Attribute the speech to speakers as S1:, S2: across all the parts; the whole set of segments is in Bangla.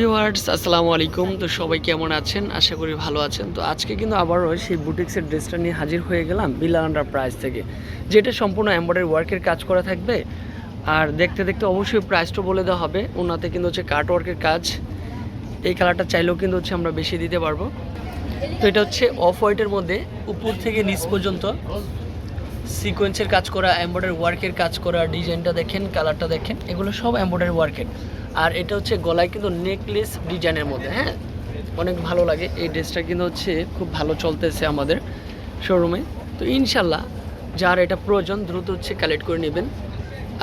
S1: ভিউয়ার্স, আসসালামু আলাইকুম। তো সবাই কেমন আছেন? আশা করি ভালো আছেন। তো আজকে কিন্তু আবারও সেই বুটিক্সের ড্রেসটা নিয়ে হাজির হয়ে গেলাম বিলা আন্ডার প্রাইস থেকে। যেটা সম্পূর্ণ এম্বয়ডারি ওয়ার্কের কাজ করা থাকবে। আর দেখতে দেখতে অবশ্যই প্রাইসটা বলে দেওয়া হবে। ওনাতে কিন্তু হচ্ছে কাট ওয়ার্কের কাজ। এই কালারটা চাইলেও কিন্তু হচ্ছে আমরা বেশি দিতে পারব। তো এটা হচ্ছে অফ হোয়াইটের মধ্যে, উপর থেকে নিচ পর্যন্ত। সিকোয়েন্সের কাজ করা এমব্রয়ডারি ওয়ার্কের কাজ করা ডিজাইনটা দেখেন কালারটা দেখেন, এগুলো সব এমব্রয়ডারি ওয়ার্কের আর এটা হচ্ছে গলায় কিন্তু নেকলেস ডিজাইনের মধ্যে হ্যাঁ? অনেক ভালো লাগে। এই ড্রেসটা কিন্তু হচ্ছে খুব ভালো চলতেছে আমাদের শোরুমে তো ইনশাল্লাহ যার এটা প্রয়োজন, দ্রুত হচ্ছে কালেক্ট করে নেবেন।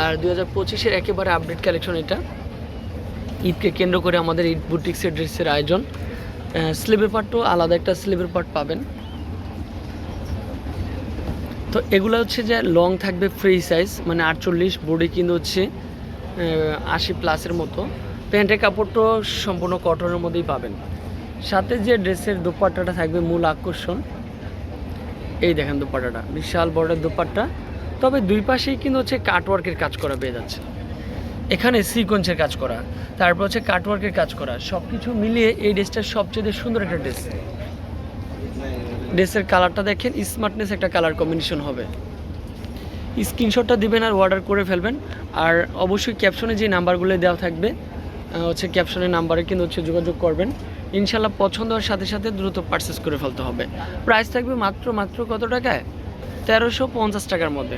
S1: আর দু হাজার পঁচিশের একেবারে আপডেট কালেকশন এটা। ঈদকে কেন্দ্র করে আমাদের ঈদ বুটিক্সের ড্রেসের আয়োজন। স্লিভের পার্টও আলাদা একটা স্লিভের পার্ট পাবেন। তো এগুলো হচ্ছে যে লং থাকবে ফ্রি সাইজ মানে আটচল্লিশ বডি কিন্তু হচ্ছে আশি প্লাসের মতো। প্যান্টের কাপড়টাও সম্পূর্ণ কটনের মধ্যেই পাবেন। সাথে যে ড্রেসের দোপাট্টাটা থাকবে মূল আকর্ষণ, এই দেখেন দোপাট্টাটা, বিশাল বড়ের দোপাট্টা। তবে দুই পাশেই কিন্তু হচ্ছে কাটওয়ার্কের কাজ করা পেয়ে যাচ্ছে। এখানে সিকোয়েন্সের কাজ করা, তারপর হচ্ছে কাটওয়ার্কের কাজ করা সব কিছু মিলিয়ে এই ড্রেসটা সবচেয়ে সুন্দর একটা ড্রেস। ড্রেসের কালারটা দেখেন স্মার্টনেস একটা কালার কম্বিনেশন হবে। স্ক্রিনশটটা দিবেন আর অর্ডার করে ফেলবেন। আর অবশ্যই ক্যাপশনে যে নাম্বারগুলো দেওয়া থাকবে হচ্ছে ক্যাপশনের নাম্বারে কিন্তু হচ্ছে যোগাযোগ করবেন। ইনশাল্লাহ পছন্দ হওয়ার সাথে সাথে দ্রুত পারচেস করে ফেলতে হবে। প্রাইস থাকবে মাত্র মাত্র কত টাকায়? তেরোশো পঞ্চাশ টাকার মধ্যে।